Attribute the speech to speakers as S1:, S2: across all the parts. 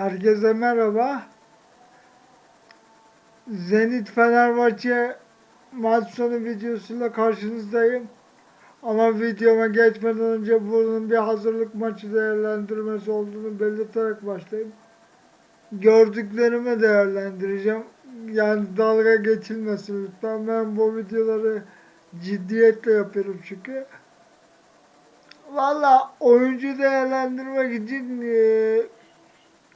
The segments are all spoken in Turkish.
S1: Herkese merhaba. Zenit Fenerbahçe maç sonu videosuyla karşınızdayım. Ama videoma geçmeden önce bunun bir hazırlık maçı değerlendirmesi olduğunu belirterek başlayayım. Gördüklerimi değerlendireceğim. Yani dalga geçilmesin lütfen. Ben bu videoları ciddiyetle yapıyorum çünkü. Valla oyuncu değerlendirmek için eee,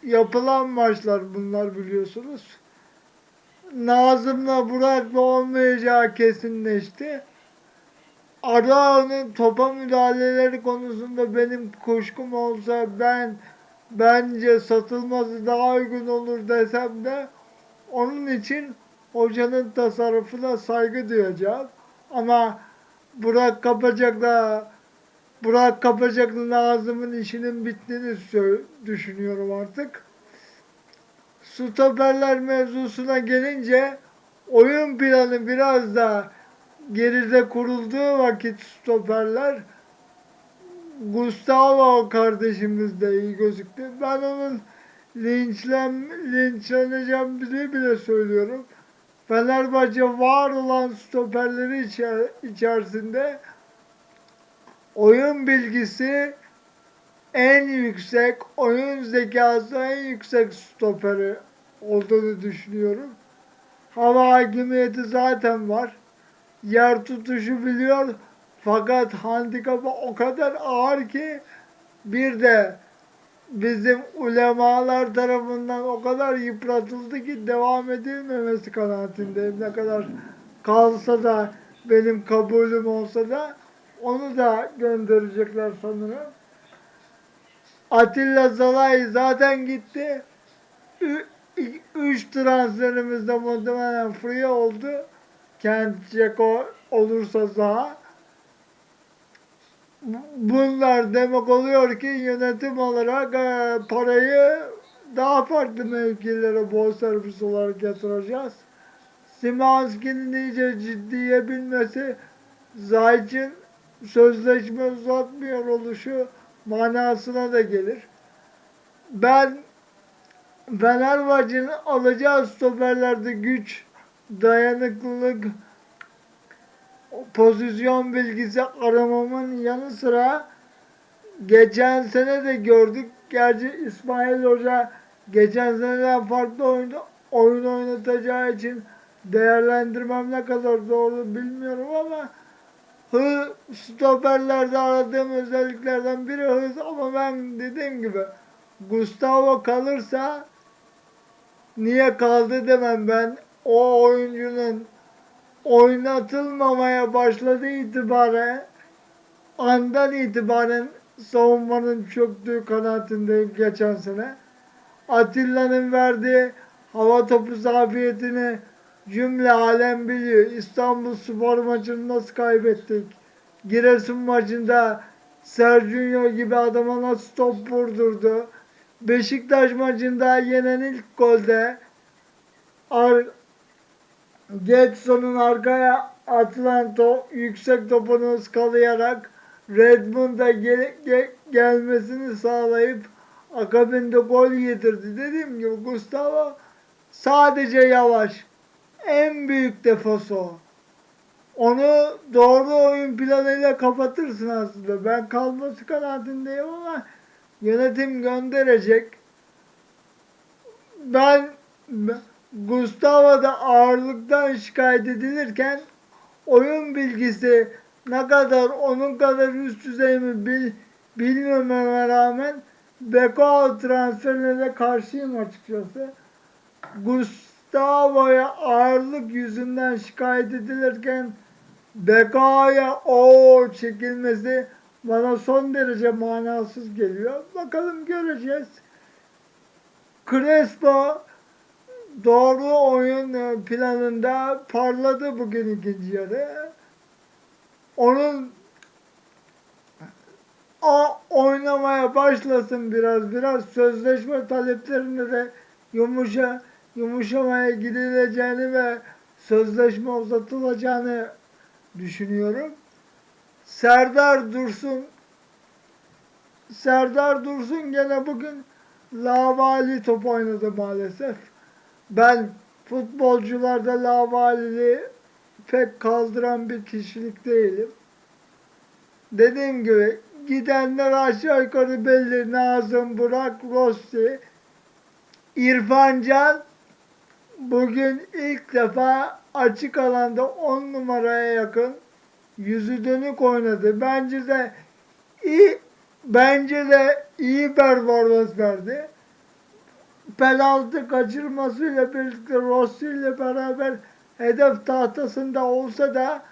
S1: yapılan maçlar bunlar biliyorsunuz. Nazım'la Burak'la olmayacağı kesinleşti. Arao'nun topa müdahaleleri konusunda benim kuşkum olsa ben bence satılması daha uygun olur desem de onun için hocanın tasarrufuna saygı duyacağım. Ama Burak Kapacak'la Burak Kapacak'la Nazım'ın işinin bittiğini düşünüyorum artık. Stoperler mevzusuna gelince oyun planı biraz da geride kurulduğu vakit stoperler Gustavo kardeşimiz de iyi gözüktü. Ben onun linçlen, linçleneceğimizi bile söylüyorum. Fenerbahçe var olan stoperleri içer- içerisinde oyun bilgisi en yüksek, oyun zekası en yüksek stoperi olduğunu düşünüyorum. Hava hakimiyeti zaten var. Yer tutuşu biliyor. Fakat handikapı o kadar ağır ki bir de bizim ulemalar tarafından o kadar yıpratıldı ki devam edilmemesi kanaatindeyim. Ne kadar kalsa da benim kabulüm olsa da onu da gönderecekler sanırım. Atilla Zalay zaten gitti. Ü- Üç transferimiz de muhtemelen free oldu. Kent Ceko olursa Zaha. Bu- Bunlar demek oluyor ki yönetim olarak e, parayı daha farklı mevkilere bonservis olarak yatıracağız. Simanski'nin iyice ciddiye binmesi Zayç'in sözleşme uzatmıyor oluşu manasına da gelir. Ben Fenerbahçe'nin alacağı stoperlerde güç, dayanıklılık, pozisyon bilgisi aramamın yanı sıra geçen sene de gördük. Gerçi İsmail Hoca geçen seneden farklı oyun, oyun oynatacağı için değerlendirmem ne kadar doğru bilmiyorum ama hız stoperlerde aradığım özelliklerden biri hız ama ben dediğim gibi Gustavo kalırsa niye kaldı demem ben o oyuncunun oynatılmamaya başladığı itibaren andan itibaren savunmanın çöktüğü kanaatindeyim geçen sene. Atilla'nın verdiği hava topu zafiyetini cümle alem biliyor. İstanbul Spor maçını nasıl kaybettik? Giresun maçında Sergio gibi adama nasıl top vurdurdu? Beşiktaş maçında yenen ilk golde Ar Getson'un arkaya atılan top, yüksek topunu ıskalayarak Redmond'a gel- ge- gelmesini sağlayıp akabinde gol yedirdi. Dediğim gibi Gustavo sadece yavaş. En büyük defosu o. Onu doğru oyun planıyla kapatırsın aslında. Ben kalması kanaatindeyim ama yönetim gönderecek. Ben Gustavo'da ağırlıktan şikayet edilirken oyun bilgisi ne kadar onun kadar üst düzey mi bil, bilmememe rağmen Beko transferine de karşıyım açıkçası. Gustavo'ya ağırlık yüzünden şikayet edilirken Beko'ya o çekilmesi bana son derece manasız geliyor. Bakalım göreceğiz. Crespo doğru oyun planında parladı bugün ikinci yarı. Onun o oynamaya başlasın biraz biraz sözleşme taleplerinde de yumuşa yumuşamaya gidileceğini ve sözleşme uzatılacağını düşünüyorum. Serdar Dursun Serdar Dursun gene bugün lavali top oynadı maalesef. Ben futbolcularda lavaliliği pek kaldıran bir kişilik değilim. Dediğim gibi gidenler aşağı yukarı belli. Nazım, Burak, Rossi, İrfan Can bugün ilk defa açık alanda 10 numaraya yakın yüzü dönük oynadı. Bence de iyi bence de iyi performans verdi. Penaltı kaçırmasıyla birlikte Rossi ile beraber hedef tahtasında olsa da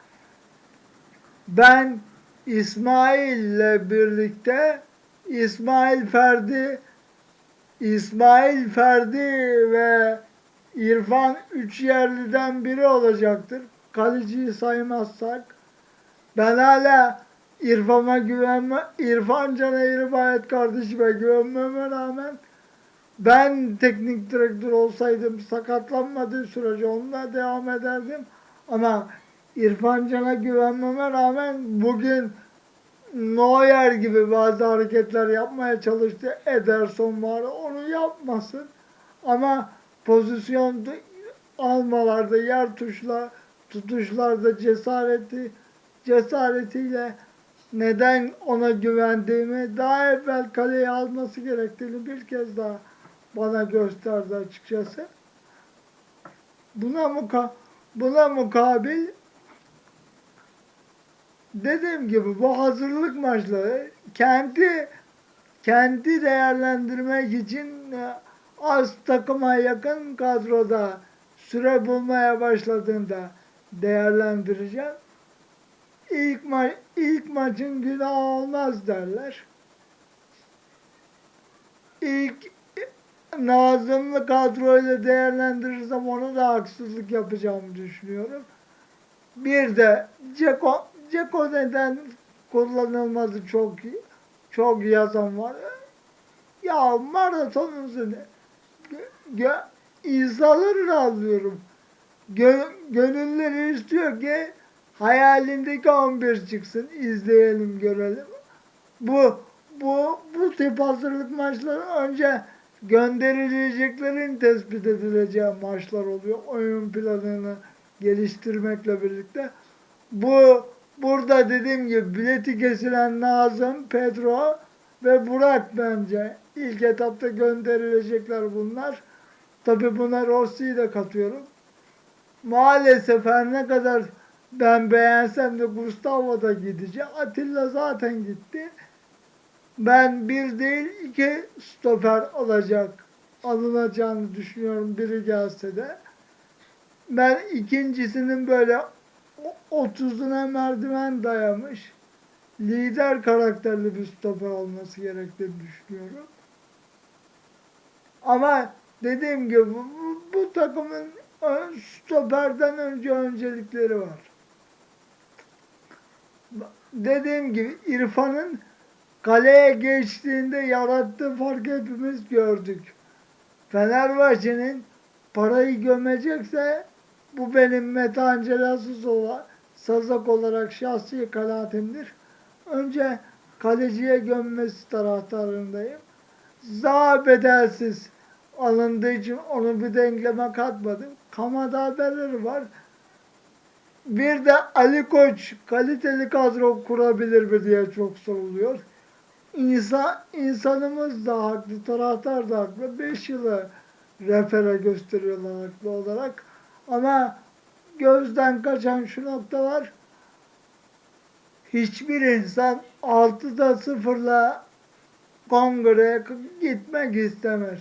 S1: ben İsmail ile birlikte İsmail Ferdi İsmail Ferdi ve İrfan üç yerliden biri olacaktır. Kaleciyi saymazsak. Ben hala İrfan'a güvenme, İrfan Can'a İrfayet kardeşime güvenmeme rağmen ben teknik direktör olsaydım sakatlanmadığı sürece onunla devam ederdim. Ama İrfan Can'a güvenmeme rağmen bugün Neuer gibi bazı hareketler yapmaya çalıştı. Ederson var onu yapmasın. Ama pozisyon almalarda, yer tuşla, tutuşlarda cesareti cesaretiyle neden ona güvendiğimi daha evvel kaleye alması gerektiğini bir kez daha bana gösterdi açıkçası. Buna muka buna mukabil dediğim gibi bu hazırlık maçları kendi kendi değerlendirmek için az takıma yakın kadroda süre bulmaya başladığında değerlendireceğim. İlk, ma ilk maçın günahı olmaz derler. İlk Nazımlı kadroyla değerlendirirsem ona da haksızlık yapacağımı düşünüyorum. Bir de Ceko, Ceko neden kullanılmadı çok çok yazan var. Ya maratonumuzu ne? Gö, insanları anlıyorum. Gö, gönülleri istiyor ki hayalindeki 11 çıksın. izleyelim görelim. Bu bu bu tip hazırlık maçları önce gönderileceklerin tespit edileceği maçlar oluyor. Oyun planını geliştirmekle birlikte. Bu burada dediğim gibi bileti kesilen Nazım, Pedro ve Burak bence ilk etapta gönderilecekler bunlar. Tabi buna Rossi'yi de katıyorum. Maalesef her ne kadar ben beğensem de Gustavo da gidecek. Atilla zaten gitti. Ben bir değil iki stoper alacak, alınacağını düşünüyorum biri gelse de. Ben ikincisinin böyle 30'una merdiven dayamış lider karakterli bir stoper olması gerektiğini düşünüyorum. Ama dediğim gibi bu, bu takımın stoperden önce öncelikleri var. Dediğim gibi İrfan'ın kaleye geçtiğinde yarattığı fark hepimiz gördük. Fenerbahçe'nin parayı gömecekse bu benim Mete Ancelasız olan sazak olarak şahsi kanaatimdir. Önce kaleciye gömmesi taraftarındayım. Daha bedelsiz alındığı için onu bir denkleme katmadım. Kamada haberleri var. Bir de Ali Koç kaliteli kadro kurabilir mi diye çok soruluyor. İnsan, insanımız da haklı, taraftar da haklı. Beş yılı refere gösteriyorlar haklı olarak. Ama gözden kaçan şu nokta var. Hiçbir insan 6'da 0'la kongreye gitmek istemez.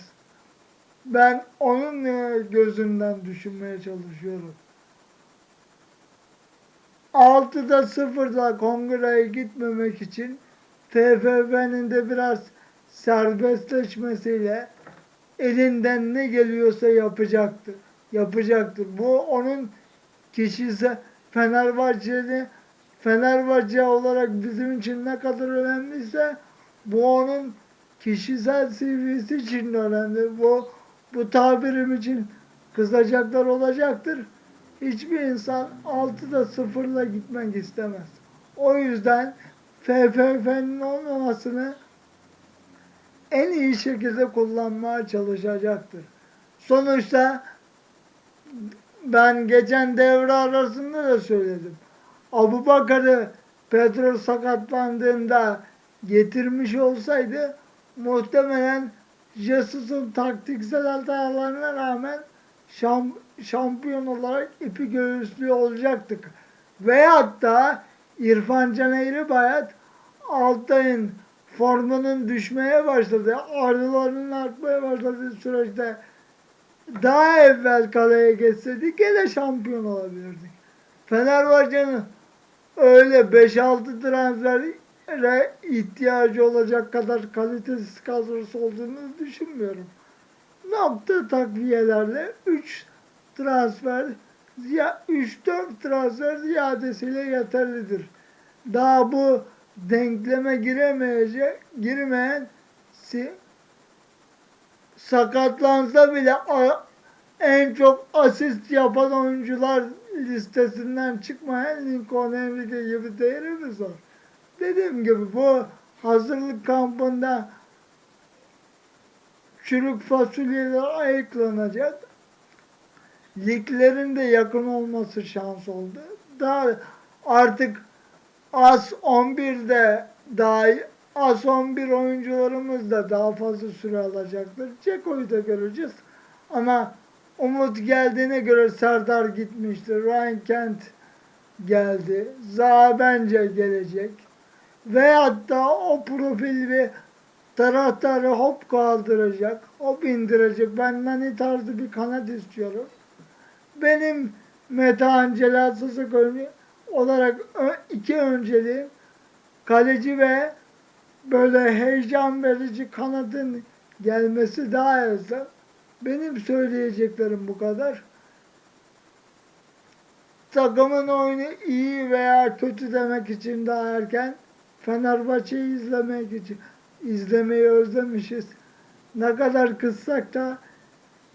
S1: Ben onun gözünden düşünmeye çalışıyorum. 6'da 0'da kongreye gitmemek için TFF'nin de biraz serbestleşmesiyle elinden ne geliyorsa yapacaktır. Yapacaktır. Bu onun kişisel Fenerbahçeli Fenerbahçe olarak bizim için ne kadar önemliyse bu onun kişisel CV'si için önemli. Bu bu tabirim için kızacaklar olacaktır. Hiçbir insan 6'da sıfırla gitmek istemez. O yüzden FFF'nin olmamasını en iyi şekilde kullanmaya çalışacaktır. Sonuçta ben geçen devre arasında da söyledim. Abu Bakar'ı Pedro sakatlandığında getirmiş olsaydı muhtemelen Jesus'un taktiksel hatalarına rağmen şam, şampiyon olarak ipi göğüslüyor olacaktık. Veyahut da İrfan Can Eğribayat Altay'ın formunun düşmeye başladı, arılarının artmaya başladığı süreçte daha evvel kaleye geçseydik gene şampiyon olabilirdik. Fenerbahçe'nin öyle 5-6 transfere ihtiyacı olacak kadar kalitesiz kadrosu olduğunu düşünmüyorum. Nokta takviyelerle 3 transfer ya 3-4 transfer ziyadesiyle yeterlidir. Daha bu denkleme giremeyecek, girmeyen si, sakatlansa bile en çok asist yapan oyuncular listesinden çıkmayan Lincoln Enrique gibi değerimiz var. Dediğim gibi bu hazırlık kampında çürük fasulyeler ayıklanacak. Liglerin de yakın olması şans oldu. Daha artık As 11'de daha As 11 oyuncularımız da daha fazla süre alacaktır. Ceko'yu da göreceğiz. Ama Umut geldiğine göre Serdar gitmiştir. Ryan Kent geldi. Zaha bence gelecek. Veyahut da o profil ve taraftarı hop kaldıracak, hop indirecek. Ben Nani tarzı bir kanat istiyorum. Benim Mete Ancela Sızık olarak iki önceliğim kaleci ve böyle heyecan verici kanadın gelmesi daha elzem. Benim söyleyeceklerim bu kadar. Takımın oyunu iyi veya kötü demek için daha erken. Fenerbahçe'yi izlemek için izlemeyi özlemişiz. Ne kadar kızsak da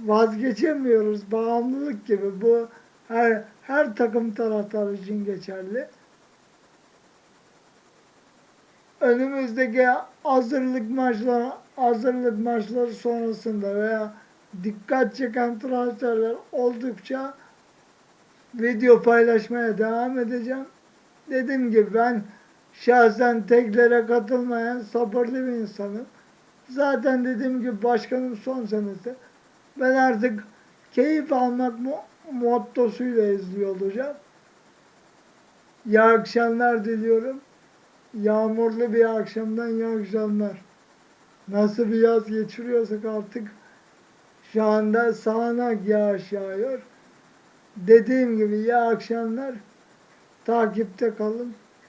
S1: vazgeçemiyoruz. Bağımlılık gibi bu her her takım taraftarı için geçerli. Önümüzdeki hazırlık maçları hazırlık maçları sonrasında veya dikkat çeken transferler oldukça video paylaşmaya devam edeceğim. Dediğim gibi ben şahsen teklere katılmayan sabırlı bir insanım. Zaten dediğim gibi başkanım son senesi. Ben artık keyif almak mo- mottosuyla izliyor olacağım. İyi akşamlar diliyorum. Yağmurlu bir akşamdan iyi akşamlar. Nasıl bir yaz geçiriyorsak artık şu anda sağanak yağış yağıyor. Dediğim gibi iyi akşamlar. Takipte kalın.